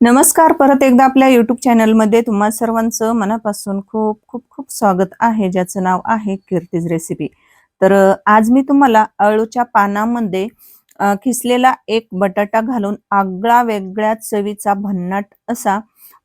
नमस्कार परत एकदा आपल्या युट्यूब चॅनलमध्ये तुम्हा सर्वांचं मनापासून खूप खूप खूप स्वागत आहे ज्याचं नाव आहे कीर्तीज रेसिपी तर आज मी तुम्हाला अळूच्या पानामध्ये खिसलेला एक बटाटा घालून आगळा वेगळ्या चवीचा भन्नाट असा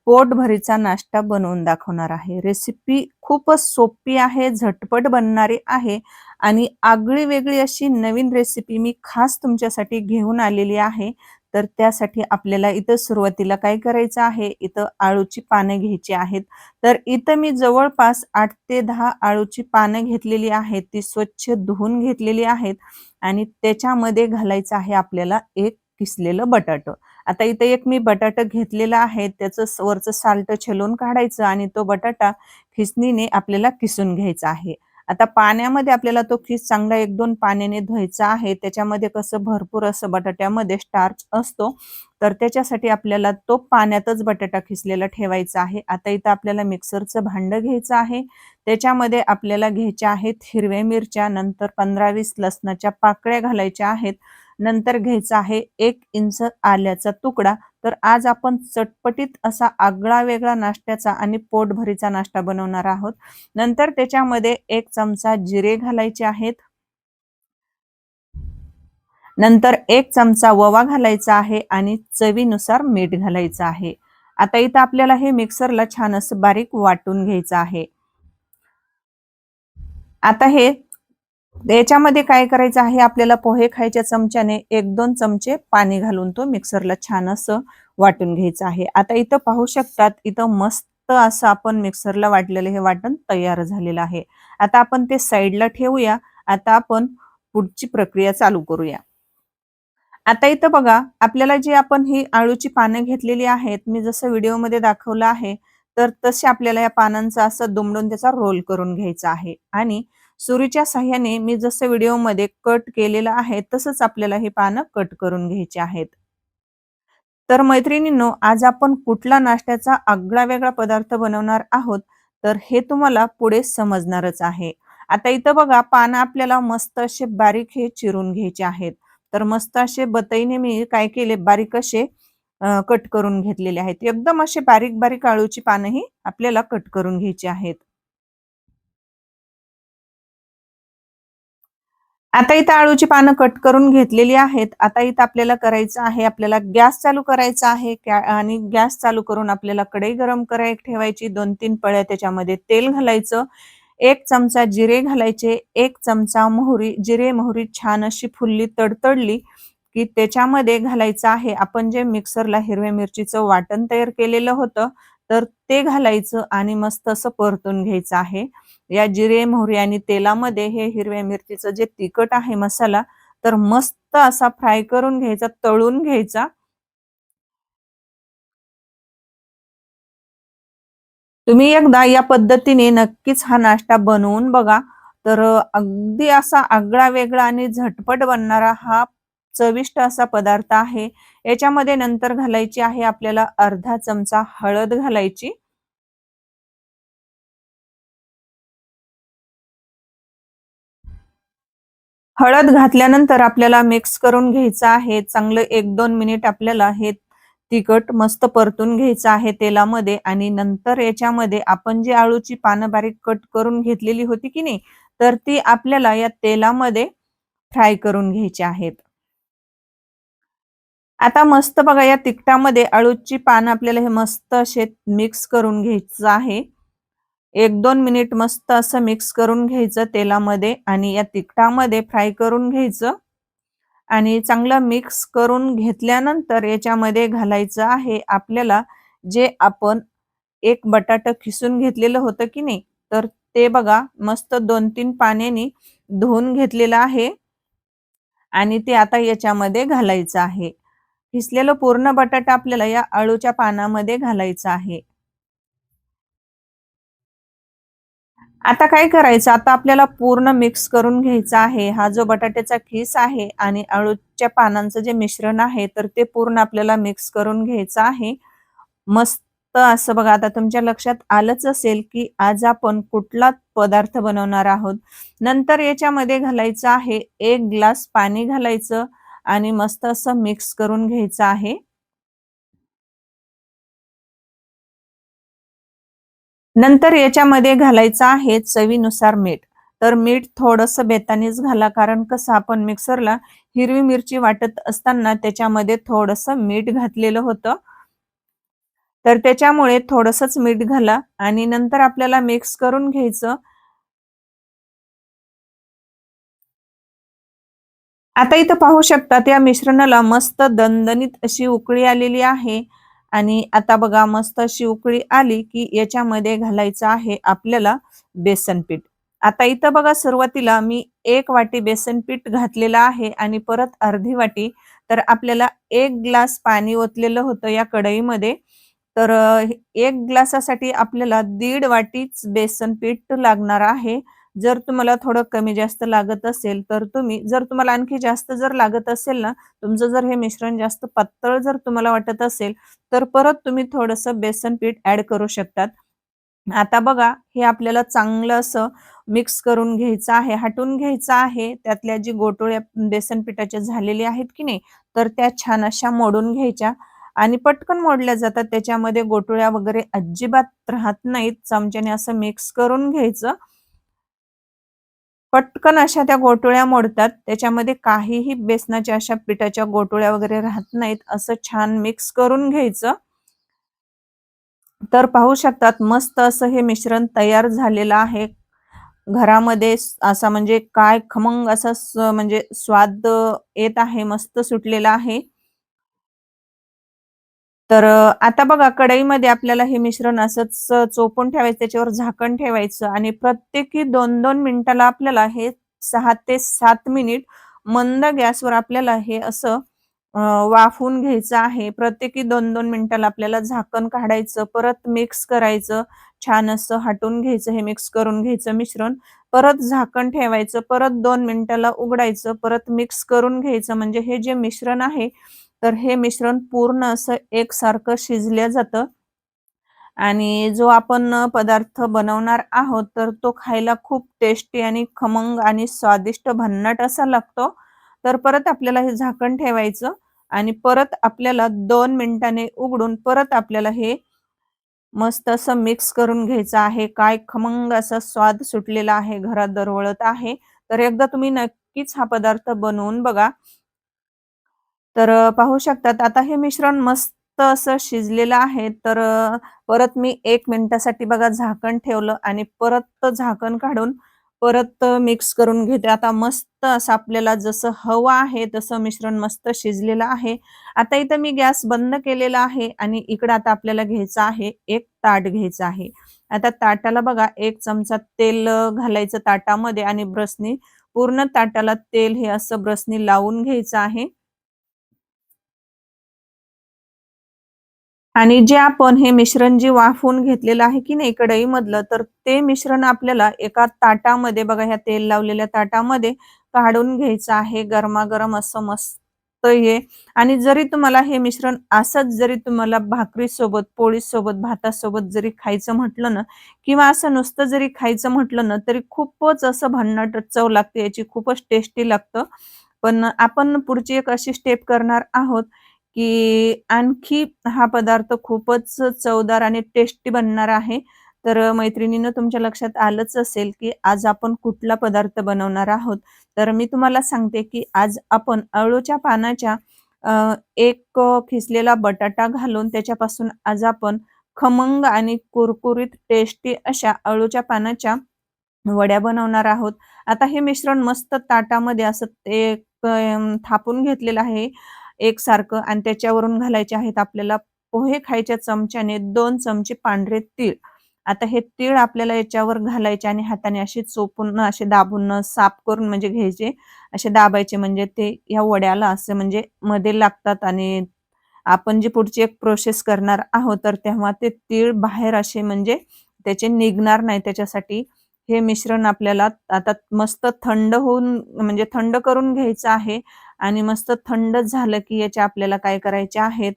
पोटभरीचा नाश्ता बनवून दाखवणार आहे. रेसिपी खूपच सोपी आहे झटपट बनणारी आहे आणि आगळी वेगळी अशी नवीन रेसिपी मी खास तुमच्यासाठी घेऊन आलेली आहे. तर त्यासाठी आपल्याला इथं सुरुवातीला काय करायचं आहे? इथं आळूची पानं घ्यायची आहेत. तर इथं मी जवळपास आठ ते दहा आळूची पानं घेतलेली आहेत. ती स्वच्छ धुवून घेतलेली आहेत आणि त्याच्यामध्ये घालायचं आहे आपल्याला एक किसलेलं बटाट. आता इथं एक मी बटाटा घेतलेला आहे त्याचं वरचं साल्ट छेलून काढायचं आणि तो बटाटा खिसणीने आपल्याला किसून घ्यायचा आहे. आता पाण्यामध्ये आपल्याला तो खिस चांगला एक दोन पाण्याने धुवायचा आहे त्याच्यामध्ये कसं भरपूर असं बटाट्यामध्ये स्टार्च असतो तर त्याच्यासाठी आपल्याला तो पाण्यातच बटाटा खिसलेला ठेवायचा आहे. आता इथं आपल्याला मिक्सरचं भांडं घ्यायचं आहे त्याच्यामध्ये आपल्याला घ्यायच्या आहेत हिरव्या मिरच्या नंतर पंधरा वीस लसणाच्या पाकळ्या घालायच्या आहेत नंतर घ्यायचा आहे एक इंच आल्याचा तुकडा. तर आज आपण चटपटीत असा आगळा वेगळा नाश्त्याचा आणि पोटभरीचा नाश्ता बनवणार आहोत. नंतर त्याच्यामध्ये एक चमचा जिरे घालायचे आहेत. नंतर एक चमचा ववा घालायचा आहे आणि चवीनुसार मीठ घालायचं आहे. आता इथं आपल्याला हे मिक्सरला छान असं बारीक वाटून घ्यायचं आहे. आता हे याच्यामध्ये काय करायचं आहे? आपल्याला पोहे खायच्या चमच्याने एक दोन चमचे पाणी घालून तो मिक्सरला छान असं वाटून घ्यायचं आहे. आता इथं पाहू शकतात इथं मस्त असं आपण मिक्सरला वाटलेलं हे वाटण तयार झालेलं आहे. आता आपण ते साईडला ठेवूया. आता आपण पुढची प्रक्रिया चालू करूया. आता इथं बघा आपल्याला जी आपण ही आळूची पानं घेतलेली आहेत मी जसं व्हिडिओमध्ये दाखवलं आहे तर तसे आपल्याला या पानांचा असं दुमडून त्याचा रोल करून घ्यायचा आहे. आणि सुरीच्या साह्याने मी जसं व्हिडिओमध्ये कट केलेलं आहे तसंच आपल्याला हे पानं कट करून घ्यायचे आहेत. तर मैत्रिणींनो आज आपण कुठला नाश्त्याचा आगळा वेगळा पदार्थ बनवणार आहोत तर हे तुम्हाला पुढे समजणारच आहे. आता इथं बघा पानं आपल्याला मस्त असे बारीक हे चिरून घ्यायचे आहेत. तर मस्त असे बतईने मी काय केले बारीक असे कट करून घेतलेले आहेत. एकदम असे बारीक बारीक आळूची पानंही आपल्याला कट करून घ्यायची आहेत. आता इथं आळूची पानं कट करून घेतलेली आहेत. आता इथं आपल्याला करायचं आहे आपल्याला गॅस चालू करायचा आहे. आणि गॅस चालू करून आपल्याला कढई गरम करायला ठेवायची. दोन तीन पळ्या त्याच्यामध्ये तेल घालायचं. एक चमचा जिरे घालायचे. एक चमचा मोहरी. जिरे मोहरी छान अशी फुल्ली तडतडली की त्याच्यामध्ये घालायचं आहे. आपण जे मिक्सरला हिरव्या मिरचीचं वाटण तयार केलेलं होतं तर ते घालायचं आणि मस्त असं परतून घ्यायचं आहे. या जिरे मोहरी आणि तेलामध्ये हे हिरव्या मिरचीचं जे तिखट आहे मसाला तर मस्त असा फ्राय करून घ्यायचा तळून घ्यायचा. तुम्ही एकदा या पद्धतीने नक्कीच हा नाश्ता बनवून बघा. तर अगदी असा आगळा वेगळा आणि झटपट बनणारा हा चविष्ट असा पदार्थ आहे. याच्यामध्ये नंतर घालायची आहे आपल्याला अर्धा चमचा हळद घालायची. हळद घातल्यानंतर आपल्याला मिक्स करून घ्यायचं आहे. चांगलं एक दोन मिनिट आपल्याला हे तिखट मस्त परतून घ्यायचं आहे तेलामध्ये आणि नंतर याच्यामध्ये आपण जी आळूची पानं बारीक कट करून घेतलेली होती की नाही तर ती आपल्याला या तेलामध्ये फ्राय करून घ्यायची आहेत. आता मस्त बघा या तिखटामध्ये अळूची पानं आपल्याला हे मस्त असे मिक्स करून घ्यायचं आहे. एक दोन मिनिट मस्त असं मिक्स करून घ्यायचं तेलामध्ये आणि या तिखटामध्ये फ्राय करून घ्यायचं. आणि चांगलं मिक्स करून घेतल्यानंतर याच्यामध्ये घालायचं आहे आपल्याला जे आपण एक बटाटा खिसून घेतलेलं होतं की नाही तर ते बघा मस्त दोन तीन पाण्याने धुवून घेतलेलं आहे. आणि ते आता याच्यामध्ये घालायचं आहे. खिसलेलं पूर्ण बटाटा आपल्याला या आळूच्या पानामध्ये घालायचं आहे. आता काय करायचं? आता आपल्याला पूर्ण मिक्स करून घ्यायचा आहे. हा जो बटाट्याचा खीस आहे आणि अळूच्या पानांचं जे मिश्रण आहे तर ते पूर्ण आपल्याला मिक्स करून घ्यायचं आहे. मस्त असं बघा आता तुमच्या लक्षात आलंच असेल की आज आपण कुठला पदार्थ बनवणार आहोत. नंतर याच्यामध्ये घालायचं आहे एक ग्लास पाणी घालायचं. आणि मस्त असं मिक्स करून घ्यायचं आहे. नंतर याच्यामध्ये घालायचं आहे चवीनुसार मीठ. तर मीठ थोडंसं बेतानीच घाला कारण कसं आपण मिक्सरला हिरवी मिरची वाटत असताना त्याच्यामध्ये थोडंसं मीठ घातलेलं होतं. तर त्याच्यामुळे थोडंसंच मीठ घाला आणि नंतर आपल्याला मिक्स करून घ्यायचं आता इथं पाहू शकता त्या मिश्रणाला मस्त दणदणीत अशी उकळी आलेली आहे. आणि आता बघा मस्त अशी उकळी आली की याच्यामध्ये घालायचं आहे आपल्याला बेसन पीठ. आता इथं बघा सुरुवातीला मी एक वाटी बेसन पीठ घातलेलं आहे आणि परत अर्धी वाटी तर आपल्याला एक ग्लास पाणी ओतलेलं होतं या कढईमध्ये. तर एक ग्लासासाठी आपल्याला दीड वाटीच बेसन पीठ लागणार आहे. जर तुम्हाला थोडं कमी जास्त लागत असेल तर तुम्ही जर तुम्हाला आणखी जास्त जर लागत असेल ना तुमचं जर हे मिश्रण जास्त पातळ जर तुम्हाला वाटत असेल तर परत तुम्ही थोडंसं बेसन पीठ ऍड करू शकतात. आता बघा हे आपल्याला चांगलं असं मिक्स करून घ्यायचं आहे हटून घ्यायचं आहे. त्यातल्या जी गोटोळ्या बेसन पिठाच्या झालेल्या आहेत की नाही तर त्या छान अशा मोडून घ्यायच्या. आणि पटकन मोडल्या जातात त्याच्यामध्ये गोटोळ्या वगैरे अजिबात राहत नाहीत. चमच्याने असं मिक्स करून घ्यायचं. पटकन अशा त्या गोटोळ्या मोडतात त्याच्यामध्ये काहीही बेसनाच्या अशा पिठाच्या गोटोळ्या वगैरे राहत नाहीत असं छान मिक्स करून घ्यायचं. तर पाहू शकतात मस्त असं हे मिश्रण तयार झालेलं आहे. घरामध्ये असा म्हणजे काय खमंग असा म्हणजे स्वाद येत आहे मस्त सुटलेला आहे. तर आता बघा कढईमध्ये आपल्याला हे मिश्रण असंच चोपून ठेवायचं त्याच्यावर झाकण ठेवायचं आणि प्रत्येकी दोन दोन मिनिटाला आपल्याला हे सहा ते सात मिनिट मंद गॅसवर आपल्याला हे असं वाफवून घ्यायचं आहे. प्रत्येकी दोन दोन मिनिटाला आपल्याला झाकण काढायचं परत मिक्स करायचं छान असं हटून घ्यायचं हे मिक्स करून घ्यायचं मिश्रण. परत झाकण ठेवायचं परत दोन मिनिटाला उघडायचं परत मिक्स करून घ्यायचं. म्हणजे हे जे मिश्रण आहे तर हे मिश्रण पूर्ण असं एकसारखं शिजल्या जातं. आणि जो आपण पदार्थ बनवणार आहोत तर तो खायला खूप टेस्टी आणि खमंग आणि स्वादिष्ट भन्नाट असा लागतो. तर परत आपल्याला हे झाकण ठेवायचं आणि परत आपल्याला दोन मिनिटाने उघडून परत आपल्याला हे मस्त असं मिक्स करून घ्यायचं आहे. काय खमंग असा स्वाद सुटलेला आहे घरात दरवळत आहे. तर एकदा तुम्ही नक्कीच हा पदार्थ बनवून बघा. तर पाहू शकतात. आता हे मिश्रण मस्त असं शिजलेलं आहे. तर परत मी एक मिनिटासाठी बघा झाकण ठेवलं आणि परत झाकण काढून परत मिक्स करून घेते. आता मस्त असं आपल्याला जसं हवं आहे तसं मिश्रण मस्त शिजलेलं आहे. आता इथं मी गॅस बंद केलेला आहे आणि इकडं आता आपल्याला घ्यायचं आहे एक ताट घ्यायचं आहे. आता ताटाला बघा एक चमचा तेल घालायचं ताटामध्ये आणि ब्रशनी पूर्ण ताटाला तेल हे असं ब्रशनी लावून घ्यायचं आहे. आणि जे आपण हे मिश्रण जे वाफवून घेतलेलं आहे की नाही कढईमधलं तर ते मिश्रण आपल्याला एका ताटामध्ये बघा ह्या तेल लावलेल्या ताटामध्ये काढून घ्यायचं आहे गरमागरम असं मस्त हे. आणि जरी तुम्हाला हे मिश्रण असंच जरी तुम्हाला भाकरी सोबत पोळी सोबत भातासोबत जरी खायचं म्हटलं ना किंवा असं नुसतं जरी खायचं म्हटलं ना तरी खूपच असं भन्नाट चव लागते याची खूपच टेस्टी लागतं. पण आपण पुढची एक अशी स्टेप करणार आहोत की आणखी हा पदार्थ खूपच चवदार आणि टेस्टी बनणार आहे. तर मैत्रिणीनं तुमच्या लक्षात आलंच असेल की आज आपण कुठला पदार्थ बनवणार आहोत. तर मी तुम्हाला सांगते की आज आपण अळूच्या पानाच्या एक खिसलेला बटाटा घालून त्याच्यापासून आज आपण खमंग आणि कुरकुरीत टेस्टी अशा अळूच्या पानाच्या वड्या बनवणार आहोत. आता हे मिश्रण मस्त ताटामध्ये असं ते थापून घेतलेलं आहे. एकसारखं आणि त्याच्यावरून घालायचे आहेत आपल्याला पोहे खायच्या चमच्याने दोन चमचे पांढरे तीळ. आता हे तीळ आपल्याला याच्यावर घालायचे आणि हाताने असे चोपून असे दाबून साफ करून म्हणजे घ्यायचे. असे दाबायचे म्हणजे ते या वड्याला असे म्हणजे मध्ये लागतात आणि आपण जी पुढची एक प्रोसेस करणार आहोत तर तेव्हा ते तीळ बाहेर असे म्हणजे त्याचे निघणार नाही त्याच्यासाठी. हे मिश्रण आपल्याला आता मस्त थंड होऊन म्हणजे थंड करून घ्यायचं आहे. आणि मस्त थंड झालं की याच्या आपल्याला काय करायच्या आहेत?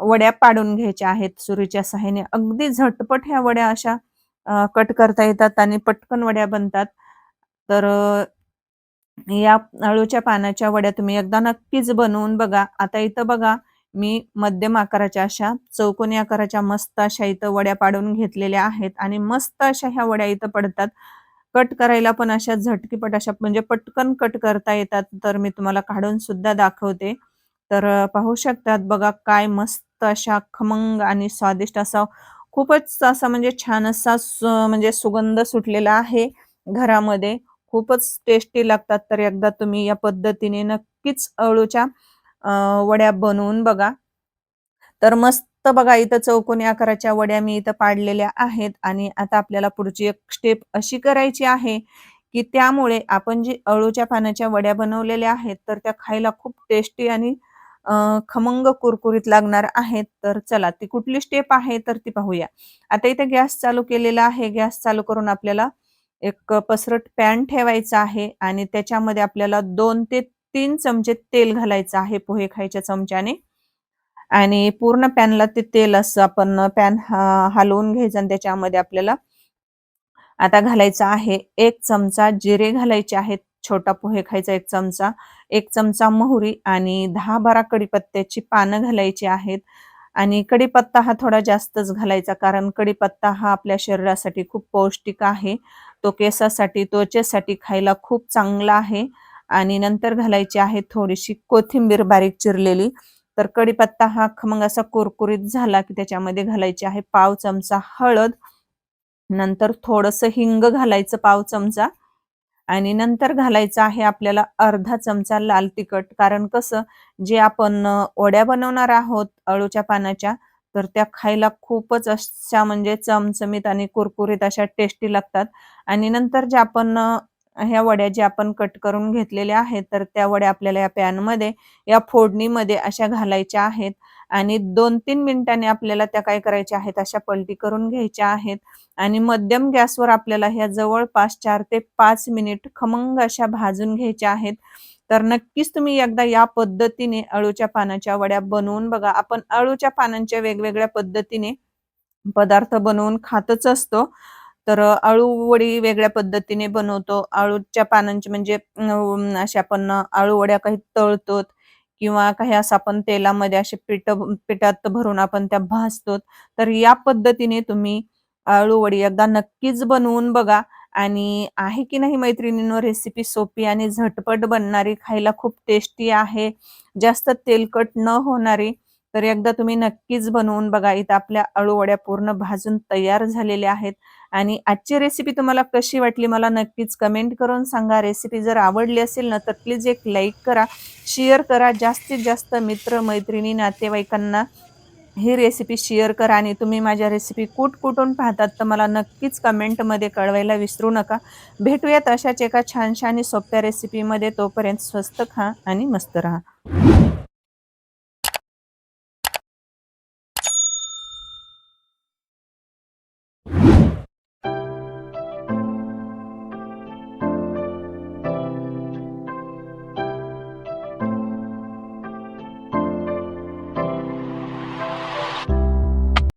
वड्या पाडून घ्यायच्या आहेत सुरीच्या सहाय्याने. अगदी झटपट ह्या वड्या अशा कट करता येतात आणि पटकन वड्या बनतात. तर या अळूच्या पानाच्या वड्या तुम्ही एकदा नक्कीच बनवून बघा. आता इथं बघा मी मध्यम आकाराच्या अशा चौकोनी आकाराच्या मस्त अशा इथं वड्या पाडून घेतलेल्या आहेत आणि मस्त अशा ह्या वड्या इथं पडतात. कट करायला पण अशा झटकीपट अशा म्हणजे पटकन कट करता येतात तर मी तुम्हाला काढून सुद्धा दाखवते. तर पाहू शकतात बघा काय मस्त अशा खमंग आणि स्वादिष्ट असा खूपच असा म्हणजे छान असा म्हणजे सुगंध सुटलेला आहे घरामध्ये. खूपच टेस्टी लागतात तर एकदा तुम्ही या पद्धतीने नक्कीच अळूच्या वड्या बनवून बघा. तर मस्त तर बघा इथं चौकोनी आकाराच्या वड्या मी इथं पाडलेल्या आहेत आणि आता आपल्याला पुढची एक स्टेप अशी करायची आहे की त्यामुळे आपण जी अळूच्या पानाच्या वड्या बनवलेल्या आहेत तर त्या खायला खूप टेस्टी आणि खमंग कुरकुरीत लागणार आहेत. तर चला ती कुठली स्टेप आहे तर ती पाहूया. आता इथे गॅस चालू केलेला आहे. गॅस चालू करून आपल्याला एक पसरट पॅन ठेवायचा आहे आणि त्याच्यामध्ये आपल्याला दोन ते तीन चमचे तेल घालायचं आहे पोहे खायच्या चमच्याने. आणि पूर्ण पॅनला ते तेल असं आपण पॅन हलवून घ्यायचं आणि त्याच्यामध्ये आपल्याला आता घालायचं आहे एक चमचा जिरे घालायचे आहेत. छोटा पोहे खायचा एक चमचा एक चमचा मोहरी आणि दहा बारा कडीपत्त्याची पानं घालायची आहेत. आणि कडीपत्ता हा थोडा जास्तच घालायचा कारण कडीपत्ता हा आपल्या शरीरासाठी खूप पौष्टिक आहे. तो केसासाठी त्वचेसाठी खायला खूप चांगला आहे. आणि नंतर घालायची आहे थोडीशी कोथिंबीर बारीक चिरलेली. तर कडीपत्ता हा खमंग असा कुरकुरीत झाला की त्याच्यामध्ये घालायची आहे पाव चमचा हळद नंतर थोडस हिंग घालायचं पाव चमचा आणि नंतर घालायचं आहे आपल्याला अर्धा चमचा लाल तिखट. कारण कसं जे आपण ओड्या बनवणार आहोत अळूच्या पानाच्या तर त्या खायला खूपच अशा म्हणजे चमचमीत आणि कुरकुरीत अशा टेस्टी लागतात. आणि नंतर जे आपण ह्या वड्या ज्या आपण कट करून घेतलेल्या आहेत तर त्या वड्या आपल्याला या पॅनमध्ये या फोडणीमध्ये अशा घालायच्या आहेत. आणि दोन तीन मिनिटांनी आपल्याला त्या काय करायच्या आहेत अशा पलटी करून घ्यायच्या आहेत. आणि मध्यम गॅसवर आपल्याला ह्या जवळपास चार ते पाच मिनिट खमंग अशा भाजून घ्यायच्या आहेत. तर नक्कीच तुम्ही एकदा या पद्धतीने अळूच्या पानाच्या वड्या बनवून बघा. आपण अळूच्या पानांच्या वेगवेगळ्या पद्धतीने पदार्थ बनवून खातच असतो. तर आळू वडी वेगळ्या पद्धतीने बनवतो. अळूच्या पानांची म्हणजे अशा आपण आळू वड्या काही तळतो किंवा काही असं आपण तेलामध्ये असे पिठ पिठात भरून आपण त्या भाजतो तर या पद्धतीने तुम्ही आळू वडी एकदा नक्कीच बनवून बघा. आणि आहे की नाही मैत्रिणींवर रेसिपी सोपी आणि झटपट बनणारी खायला खूप टेस्टी आहे. जास्त तेलकट न होणारी तर एकदा तुम्ही नक्कीच बनवून बघा. इथं आपल्या अळूवड्या पूर्ण भाजून तयार झालेल्या आहेत. आणि आजची रेसिपी तुम्हाला कशी वाटली मला नक्कीच कमेंट करून सांगा. रेसिपी जर आवडली असेल ना तर प्लीज एक लाईक करा. शेअर करा. जास्तीत जास्त मित्र मैत्रिणी नातेवाईकांना ही रेसिपी शेअर करा. आणि तुम्ही माझ्या रेसिपी कुठ कुठून पाहतात तर मला नक्कीच कमेंटमध्ये कळवायला विसरू नका. भेटूयात अशाच एका छानशा आणि सोप्या रेसिपीमध्ये तोपर्यंत स्वस्त खा आणि मस्त राहा.